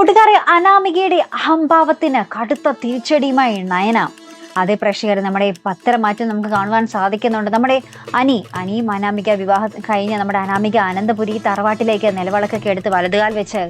കൂട്ടുകാരെ അനാമികയുടെ അഹംഭാവത്തിന് കടുത്ത തിരിച്ചടിയുമായി നയന. അതേ പ്രേക്ഷകർ നമ്മുടെ പത്രമാറ്റം നമുക്ക് കാണുവാൻ സാധിക്കുന്നുണ്ട്. നമ്മുടെ അനി അനിയും അനാമിക വിവാഹം കഴിഞ്ഞ് നമ്മുടെ അനാമിക അനന്തപുരി തറവാട്ടിലേക്ക് നിലവിളക്കൊക്കെ എടുത്ത് വലതുകാൽ വെച്ച്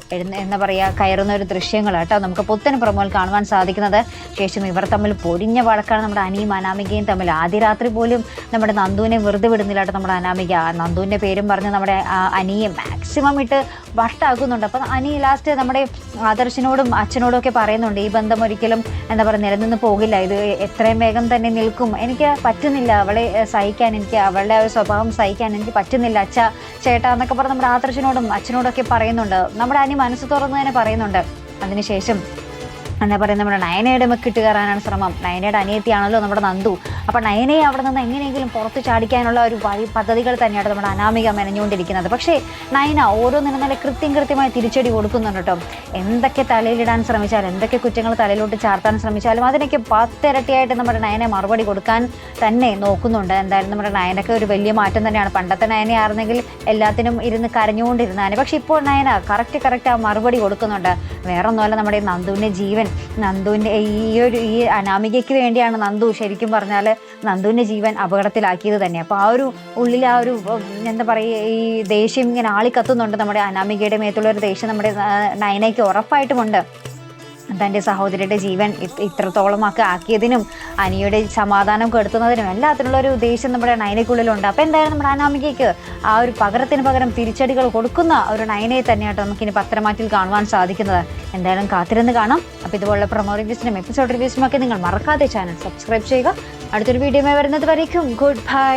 എന്താ പറയുക കയറുന്ന ഒരു ദൃശ്യങ്ങൾ കേട്ടോ നമുക്ക് പുത്തൻ പ്രമോൽ കാണുവാൻ സാധിക്കുന്നത്. ശേഷം ഇവർ തമ്മിൽ പൊരിഞ്ഞ വഴക്കാണ് നമ്മുടെ അനിയും അനാമികയും തമ്മിൽ. ആദ്യ രാത്രി പോലും നമ്മുടെ നന്ദുവിനെ വെറുതെ വിടുന്നില്ല കേട്ടോ നമ്മുടെ അനാമിക. നന്ദുവിന്റെ പേരും പറഞ്ഞ് നമ്മുടെ അനിയെ മാക്സിമം ഇട്ട് വട്ടാക്കുന്നുണ്ട്. അപ്പം അനി ലാസ്റ്റ് നമ്മുടെ ആദർശിനോടും അച്ഛനോടും ഒക്കെ പറയുന്നുണ്ട് ഈ ബന്ധം ഒരിക്കലും എന്താ പറയുക നിലനിന്ന് പോകില്ല. ഇത് എത്രയും വേഗം തന്നെ നിൽക്കും. എനിക്ക് പറ്റുന്നില്ല അവളെ സഹിക്കാൻ എനിക്ക് അവളുടെ ആ ഒരു സ്വഭാവം സഹിക്കാൻ എനിക്ക് പറ്റുന്നില്ല. അച്ഛ ചേട്ടാ എന്നൊക്കെ പറഞ്ഞ് നമ്മുടെ ആദർശിനോടും അച്ഛനോടൊക്കെ പറയുന്നുണ്ട്. നമ്മുടെ അനി മനസ്സ് തുറന്ന് തന്നെ പറയുന്നുണ്ട്. അതിനുശേഷം എന്താ പറയുക നമ്മുടെ നയനയുടെ മുക്കിട്ട് കയറാനാണ് ശ്രമം. നയനയുടെ അനിയത്തിയാണല്ലോ നമ്മുടെ നന്ദു. അപ്പോൾ നയനയെ അവിടെ നിന്ന് എങ്ങനെയെങ്കിലും പുറത്ത് ചാടിക്കാനുള്ള ഒരു വഴി പദ്ധതികൾ തന്നെയാണ് നമ്മുടെ അനാമിക മെനഞ്ഞുകൊണ്ടിരിക്കുന്നത്. പക്ഷേ നയന ഓരോന്നിനും നല്ല കൃത്യം കൃത്യമായി തിരിച്ചടി കൊടുക്കുന്നുണ്ട് കേട്ടോ. എന്തൊക്കെ തലയിലിടാൻ ശ്രമിച്ചാലും എന്തൊക്കെ കുറ്റങ്ങൾ തലയിലോട്ട് ചാർത്താൻ ശ്രമിച്ചാലും അതിനൊക്കെ പത്തിരട്ടിയായിട്ട് നമ്മുടെ നയനെ മറുപടി കൊടുക്കാൻ തന്നെ നോക്കുന്നുണ്ട്. എന്തായാലും നമ്മുടെ നയനൊക്കെ ഒരു വലിയ മാറ്റം തന്നെയാണ്. പണ്ടത്തെ നയനയായിരുന്നെങ്കിൽ എല്ലാത്തിനും ഇരുന്ന് കരഞ്ഞുകൊണ്ടിരുന്നാണ് പക്ഷേ ഇപ്പോൾ നയന കറക്റ്റ് കറക്റ്റ് ആ മറുപടി കൊടുക്കുന്നുണ്ട്. വേറെ ഒന്നുമല്ല നമ്മുടെ ഈ നന്ദുവിന്റെ ജീവൻ. നന്ദുവിന്റെ ഈ ഒരു ഈ അനാമികയ്ക്ക് വേണ്ടിയാണ് നന്ദു ശരിക്കും പറഞ്ഞാൽ നന്ദുവിന്റെ ജീവൻ അപകടത്തിലാക്കിയത് തന്നെ. അപ്പോൾ ആ ഒരു ഉള്ളിൽ ആ ഒരു എന്താ പറയുക ഈ ദേഷ്യം ഇങ്ങനെ ആളിക്കത്തുന്നുണ്ട് നമ്മുടെ അനാമികയുടെ മേത്തുള്ള ഒരു ദേഷ്യം നമ്മുടെ നയനയ്ക്ക് ഉറപ്പായിട്ടുമുണ്ട്. തന്റെ സഹോദരിയുടെ ജീവൻ ഇത്രത്തോളം ഇത്രത്തോളമൊക്കെ ആക്കിയതിനും അനിയുടെ സമാധാനം കെടുത്തുന്നതിനും എല്ലാത്തിനുള്ള ഒരു ഉദ്ദേശം നമ്മുടെ നയനയ്ക്കുള്ളിലുണ്ട്. അപ്പോൾ എന്തായാലും നമ്മുടെ അനാമികയ്ക്ക് ആ ഒരു പകരത്തിന് പകരം തിരിച്ചടികൾ കൊടുക്കുന്ന ഒരു നയനയെ തന്നെയാട്ടോ നമുക്കിനി പത്രമാറ്റിൽ കാണുവാൻ സാധിക്കുന്നത്. എന്തായാലും കാത്തിരുന്ന് കാണാം. അപ്പോൾ ഇതുപോലുള്ള പ്രൊമോ റിവ്യൂസിനും എപ്പിസോഡ് റിവ്യൂസിനും ഒക്കെ നിങ്ങൾ മറക്കാതെ ചാനൽ സബ്സ്ക്രൈബ് ചെയ്യുക. അടുത്തൊരു വീഡിയോ വരുന്നത് വരയ്ക്കും ഗുഡ് ബൈ